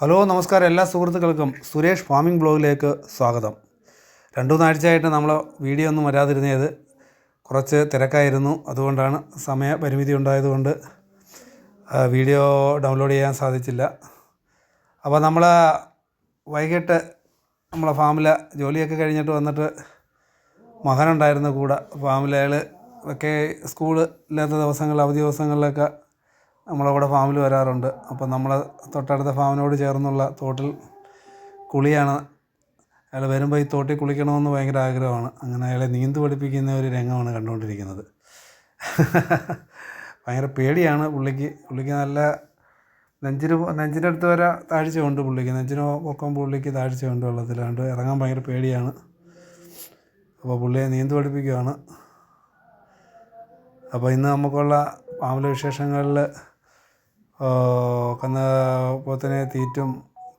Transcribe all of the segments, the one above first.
Hello നമസ്കാരം. എല്ലാ സുഹൃത്തുക്കൾക്കും സുരേഷ് ഫാമിംഗ് ബ്ലോഗിലേക്ക് സ്വാഗതം. രണ്ടു മൂന്നാഴ്ചയായിട്ട് നമ്മൾ വീഡിയോ ഒന്നും വരാതിരുന്നത് കുറച്ച് തിരക്കായിരുന്നു. അതുകൊണ്ടാണ് സമയപരിമിതി ഉണ്ടായതുകൊണ്ട് വീഡിയോ ഡൗൺലോഡ് ചെയ്യാൻ സാധിച്ചില്ല. അപ്പോൾ നമ്മൾ വൈകിട്ട് നമ്മളെ ഫാമിലെ ജോലിയൊക്കെ കഴിഞ്ഞിട്ട് വന്നിട്ട് മകനുണ്ടായിരുന്നു കൂടെ. ഫാമിലകൾ അയാൾ ഒക്കെ സ്കൂൾ ഇല്ലാത്ത ദിവസങ്ങളിൽ അവധി ദിവസങ്ങളിലൊക്കെ നമ്മളെ കൂടെ ഫാമിൽ വരാറുണ്ട്. അപ്പോൾ നമ്മൾ തൊട്ടടുത്ത ഫാമിനോട് ചേർന്നുള്ള തോട്ടിൽ കുളിയാണ്. അയാൾ വരുമ്പോൾ ഈ തോട്ടിൽ കുളിക്കണമെന്ന് ഭയങ്കര ആഗ്രഹമാണ്. അങ്ങനെ അയാളെ നീന്ത് പഠിപ്പിക്കുന്ന ഒരു രംഗമാണ് കണ്ടുകൊണ്ടിരിക്കുന്നത്. ഭയങ്കര പേടിയാണ് പുള്ളിക്ക്. പുള്ളിക്ക് നല്ല നെഞ്ചിന് നെഞ്ചിന്റെ അടുത്ത് വരെ താഴ്ചയുണ്ട് പുള്ളിക്ക്. നെഞ്ചിന് പൊക്കം പുള്ളിക്ക് താഴ്ചയുണ്ട് വെള്ളത്തിലാണ്ട് ഇറങ്ങാൻ ഭയങ്കര പേടിയാണ്. അപ്പോൾ പുള്ളിയെ നീന്ത് പഠിപ്പിക്കുകയാണ് അപ്പോൾ ഇന്ന് നമുക്കുള്ള ഫാമിലെ വിശേഷങ്ങളിൽ കന്ന് പോത്തിനെ തീറ്റും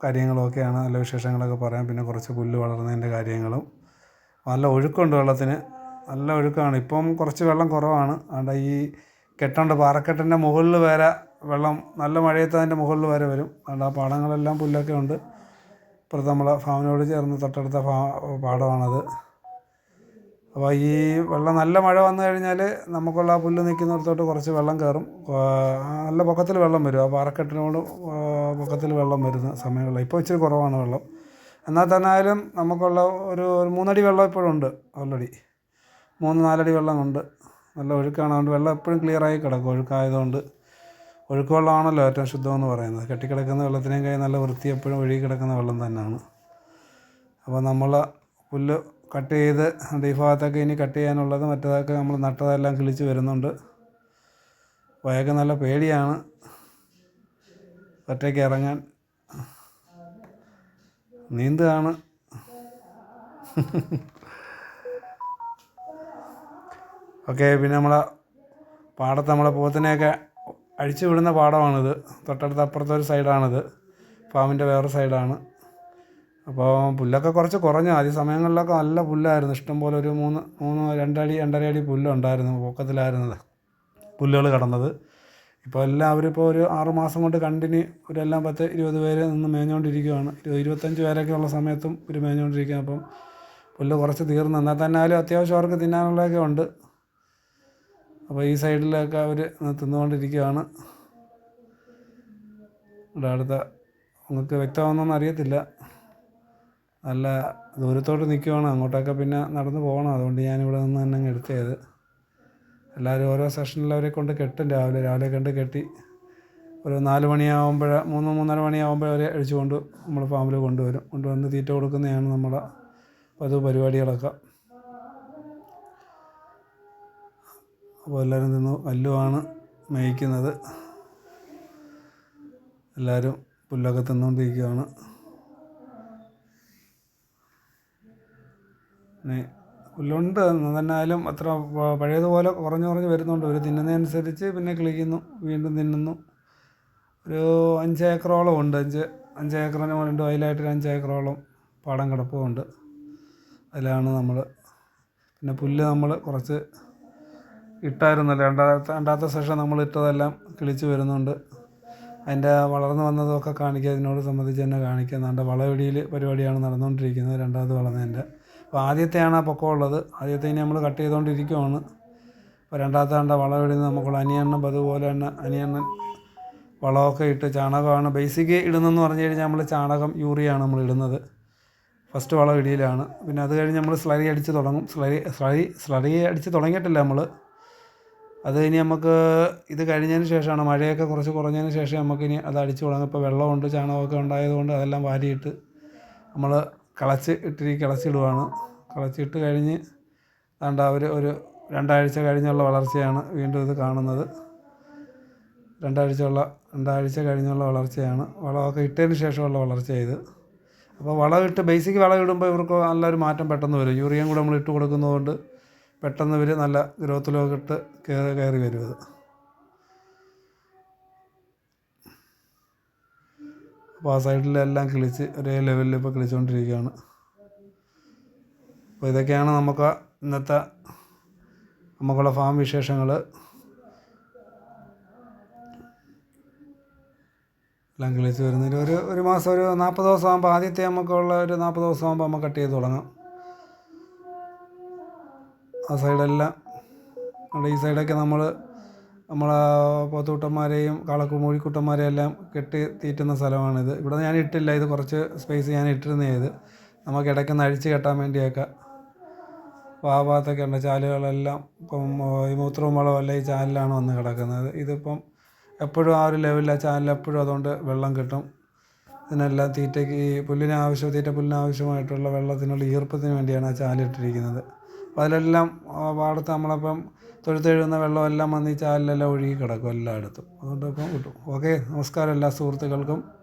കാര്യങ്ങളൊക്കെയാണ് നല്ല വിശേഷങ്ങളൊക്കെ പറയാം. പിന്നെ കുറച്ച് പുല്ല് വളർന്നതിന്റെ കാര്യങ്ങളും. നല്ല ഒഴുക്കുണ്ട് വെള്ളത്തിന്. നല്ല ഒഴുക്കാണ്. ഇപ്പം കുറച്ച് വെള്ളം കുറവാണ്. അതുകൊണ്ട് ഈ കെട്ടുണ്ട് പാറക്കെട്ടിന്റെ മുകളിൽ വരെ വെള്ളം നല്ല മഴയത്ത് അതിന്റെ മുകളിൽ വരെ വരും. അതുകൊണ്ട് ആ പാടങ്ങളെല്ലാം പുല്ലൊക്കെ ഉണ്ട്. ഇപ്പുറത്ത് നമ്മളെ ഫാമിനോട് ചേർന്ന് തൊട്ടടുത്ത പാടമാണത്. അപ്പോൾ ഈ വെള്ളം നല്ല മഴ വന്നു കഴിഞ്ഞാൽ നമുക്കുള്ള ആ പുല്ല് നിൽക്കുന്നിടത്തോട്ട് കുറച്ച് വെള്ളം കയറും. നല്ല പൊക്കത്തിൽ വെള്ളം വരും. ആ പാറക്കെട്ടിനോട് പൊക്കത്തിൽ വെള്ളം വരുന്ന സമയങ്ങളിൽ. ഇപ്പോൾ ഇച്ചിരി കുറവാണ് വെള്ളം. എന്നാൽ തന്നെ ആയാലും നമുക്കുള്ള ഒരു ഒരു മൂന്നടി വെള്ളം ഇപ്പോഴും ഉണ്ട് ഓൾറെഡി മൂന്ന് നാലടി വെള്ളമുണ്ട്. നല്ല ഒഴുക്കാണ്. അതുകൊണ്ട് വെള്ളം എപ്പോഴും ക്ലിയറായി കിടക്കും. ഒഴുക്കായതുകൊണ്ട് ഒഴുക്ക് വെള്ളമാണല്ലോ ഏറ്റവും ശുദ്ധമെന്ന് പറയുന്നത്. കെട്ടിക്കിടക്കുന്ന വെള്ളത്തിനേക്കാൾ നല്ല വൃത്തി എപ്പോഴും ഒഴുകി കിടക്കുന്ന വെള്ളം തന്നെയാണ്. അപ്പോൾ നമ്മൾ പുല്ല് കട്ട് ചെയ്ത് അത് ഈ ഭാഗത്തൊക്കെ ഇനി കട്ട് ചെയ്യാനുള്ളത് മറ്റേതൊക്കെ നമ്മൾ നട്ടതെല്ലാം കിളിച്ച് വരുന്നുണ്ട്. വയൊക്കെ നല്ല പേടിയാണ്. ഒറ്റയ്ക്ക് ഇറങ്ങാൻ നീന്തുകയാണ്. ഓക്കെ പിന്നെ നമ്മളെ പാടത്ത് നമ്മളെ പോത്തിനെയൊക്കെ അഴിച്ചു വിടുന്ന പാടമാണിത്. തൊട്ടടുത്ത് അപ്പുറത്തെ ഒരു സൈഡാണിത്. ഫാമിന്റെ വേറെ സൈഡാണ്. അപ്പോൾ പുല്ലൊക്കെ കുറച്ച് കുറഞ്ഞു. ആദ്യ സമയങ്ങളിലൊക്കെ നല്ല പുല്ലായിരുന്നു. ഇഷ്ടംപോലെ ഒരു മൂന്ന് മൂന്ന് രണ്ടടി രണ്ടര അടി പുല്ലുണ്ടായിരുന്നു പൊക്കത്തിലായിരുന്നത്. പുല്ലുകൾ കടന്നത്. ഇപ്പോൾ എല്ലാവരും ഇപ്പോൾ ഒരു ആറ് മാസം കൊണ്ട് കണ്ടിന്യൂ ഒരു എല്ലാം പത്ത് ഇരുപത് പേര് നിന്ന് മേഞ്ഞുകൊണ്ടിരിക്കുകയാണ് ഇരുപത് ഇരുപത്തഞ്ച് പേരൊക്കെ ഉള്ള സമയത്തും ഇവർ മേഞ്ഞുകൊണ്ടിരിക്കുക അപ്പം പുല്ല് കുറച്ച് തീർന്നു. എന്നാൽ തന്നെ ആയാലും അത്യാവശ്യം അവർക്ക് തിന്നാനുള്ളതൊക്കെ ഉണ്ട്. അപ്പോൾ ഈ സൈഡിലൊക്കെ അവർ തിന്നുകൊണ്ടിരിക്കുകയാണ് ഇവിടെ അടുത്ത നിങ്ങൾക്ക് വ്യക്തമാണെന്നൊന്നും അറിയത്തില്ല. നല്ല ദൂരത്തോട്ട് നിൽക്കുവാണ് അങ്ങോട്ടൊക്കെ പിന്നെ നടന്ന് പോകണം. അതുകൊണ്ട് ഞാനിവിടെ നിന്ന് തന്നെ എടുത്തത്. എല്ലാവരും ഓരോ സെഷനിൽ അവരെ കൊണ്ട് കെട്ടും. രാവിലെ രാവിലെ കണ്ട് കെട്ടി ഒരു നാല് മണിയാകുമ്പോൾ മൂന്ന് മൂന്നര മണിയാകുമ്പോൾ അവരെ അഴിച്ചുകൊണ്ട് നമ്മൾ ഫാമിൽ കൊണ്ടുവരും. കൊണ്ടുവന്ന് തീറ്റ കൊടുക്കുന്നതാണ് നമ്മുടെ പതിവ് പരിപാടികളൊക്കെ. അപ്പോൾ എല്ലാവരും നിന്ന് കല്ലുമാണ് മേയ്ക്കുന്നത്. എല്ലാവരും പുല്ലൊക്കെ തിന്നുകൊണ്ടിരിക്കുകയാണ് പുല്ലുണ്ട് എന്നാലും അത്ര പഴയതുപോലെ കുറഞ്ഞു കുറഞ്ഞ് വരുന്നുണ്ട്. ഒരു തിന്നുന്നതനുസരിച്ച് പിന്നെ കിളിക്കുന്നു വീണ്ടും തിന്നുന്നു. ഒരു അഞ്ച് ഏക്കറോളം ഉണ്ട്. അഞ്ച് അഞ്ച് ഏക്കറിന് വേണ്ടി വയലായിട്ട് ഒരു അഞ്ച് ഏക്കറോളം പാടം കിടപ്പുണ്ട്. അതിലാണ് നമ്മൾ പിന്നെ പുല്ല് നമ്മൾ കുറച്ച് ഇട്ടായിരുന്നല്ലോ. രണ്ടാമത്തെ രണ്ടാമത്തെ സെഷൻ നമ്മൾ ഇട്ടതെല്ലാം കിളിച്ച് വരുന്നുണ്ട്. അതിന്റെ വളർന്നു വന്നതൊക്കെ കാണിക്കുക അതിനോട് സംബന്ധിച്ച് തന്നെ കാണിക്കുക. നമ്മുടെ വളവിടിയിൽ പരിപാടിയാണ് നടന്നുകൊണ്ടിരിക്കുന്നത് രണ്ടാമത് വളർന്നതിന്റെ. അപ്പോൾ ആദ്യത്തെയാണ് ആ പൊക്കം ഉള്ളത്. ആദ്യത്തെ ഇനി നമ്മൾ കട്ട് ചെയ്തുകൊണ്ടിരിക്കുവാണ്. അപ്പോൾ രണ്ടാമത്തെ കണ്ട വളവിടുന്ന നമുക്കുള്ള അനിയണ്ണം അതുപോലെ തന്നെ അനിയണ്ണൻ വളമൊക്കെ ഇട്ട് ചാണകമാണ് ബേസിക് ഇടുന്നതെന്ന് പറഞ്ഞു കഴിഞ്ഞാൽ നമ്മൾ ചാണകം യൂറിയാണ് നമ്മൾ ഇടുന്നത്. ഫസ്റ്റ് വളം ഇടിയിലാണ്. പിന്നെ അത് കഴിഞ്ഞ് നമ്മൾ സ്ലറി അടിച്ച് തുടങ്ങും. സ്ലറി സ്ലറി സ്ലറി അടിച്ച് തുടങ്ങിയിട്ടില്ല നമ്മൾ. അത് ഇനി നമുക്ക് ഇത് കഴിഞ്ഞതിന് ശേഷമാണ്. മഴയൊക്കെ കുറച്ച് കുറഞ്ഞതിന് ശേഷം നമുക്കിനി അത് അടിച്ച് തുടങ്ങും. ഇപ്പോൾ വെള്ളമുണ്ട് ചാണകമൊക്കെ ഉണ്ടായതുകൊണ്ട് അതെല്ലാം വാരിയിട്ട് നമ്മൾ കളച്ച് ഇട്ടിരി കിളച്ചിടുവാണ്. കിളച്ചിട്ട് കഴിഞ്ഞ് ദാണ്ട അവർ ഒരു രണ്ടാഴ്ച കഴിഞ്ഞുള്ള വളർച്ചയാണ് വീണ്ടും ഇത് കാണുന്നത്. രണ്ടാഴ്ചയുള്ള രണ്ടാഴ്ച കഴിഞ്ഞുള്ള വളർച്ചയാണ്. വളമൊക്കെ ഇട്ടതിന് ശേഷമുള്ള വളർച്ച ഇത്. അപ്പോൾ വളമിട്ട് ബേസിക് വളം ഇടുമ്പോൾ ഇവർക്ക് നല്ലൊരു മാറ്റം പെട്ടെന്ന് വരും. യൂറിയയും കൂടെ നമ്മൾ ഇട്ട് കൊടുക്കുന്നതുകൊണ്ട് പെട്ടെന്ന് ഇവർ നല്ല ഗ്രോത്തിലൊക്കെ ഇട്ട് കയറി കയറി വരും ആ സൈഡിലെല്ലാം കിളിച്ച് ഒരേ ലെവലിൽ ഇപ്പോൾ കിളിച്ചുകൊണ്ടിരിക്കുകയാണ് അപ്പോൾ ഇതൊക്കെയാണ് നമുക്ക് ഇന്നത്തെ നമുക്കുള്ള ഫാം വിശേഷങ്ങൾ എല്ലാം കിളിച്ച് വരുന്നതിൽ ഒരു ഒരു മാസം ഒരു നാൽപ്പത് ദിവസം ആകുമ്പോൾ ആദ്യത്തെ നമുക്കുള്ള ഒരു നാൽപ്പത് ദിവസം ആകുമ്പോൾ നമുക്ക് കട്ട് ചെയ്ത് തുടങ്ങാം. ആ സൈഡെല്ലാം ഈ സൈഡൊക്കെ നമ്മൾ നമ്മളെ പോത്തൂട്ടന്മാരെയും കാളക്കുമൂഴിക്കുട്ടന്മാരെയും എല്ലാം കെട്ടി തീറ്റുന്ന സ്ഥലമാണിത്. ഇവിടെ ഞാൻ ഇട്ടില്ല ഇത് കുറച്ച് സ്പേസ് ഞാൻ ഇട്ടിരുന്നേ ഇത്. നമുക്ക് ഇടയ്ക്കൊന്ന് അഴിച്ച് കെട്ടാൻ വേണ്ടിയൊക്കെ. അപ്പോൾ ആ ഭാഗത്തൊക്കെ ഉണ്ട് ചാലുകളെല്ലാം ഇപ്പം ഈ മൂത്രവും വളവും എല്ലാം ഈ ചാലിലാണ് വന്ന് കിടക്കുന്നത്. ഇതിപ്പം എപ്പോഴും ആ ഒരു ലെവലിൽ ചാനൽ എപ്പോഴും അതുകൊണ്ട് വെള്ളം കിട്ടും. ഇതിനെല്ലാം തീറ്റയ്ക്ക് ഈ പുല്ലിന് ആവശ്യം തീറ്റ പുല്ലിന് ആവശ്യമായിട്ടുള്ള വെള്ളത്തിനുള്ള ഈർപ്പത്തിന് വേണ്ടിയാണ് ആ ചാലിട്ടിരിക്കുന്നത് അപ്പോൾ അതിലെല്ലാം ആ പാടത്ത് നമ്മളിപ്പം തൊഴുത്തെഴുതുന്ന വെള്ളം എല്ലാം ഈ ചാലിലെല്ലാം ഒഴുകി കിടക്കും എല്ലായിടത്തും. അതുകൊണ്ട് ഇപ്പം കിട്ടും ഓക്കെ നമസ്കാരം എല്ലാ സുഹൃത്തുക്കൾക്കും.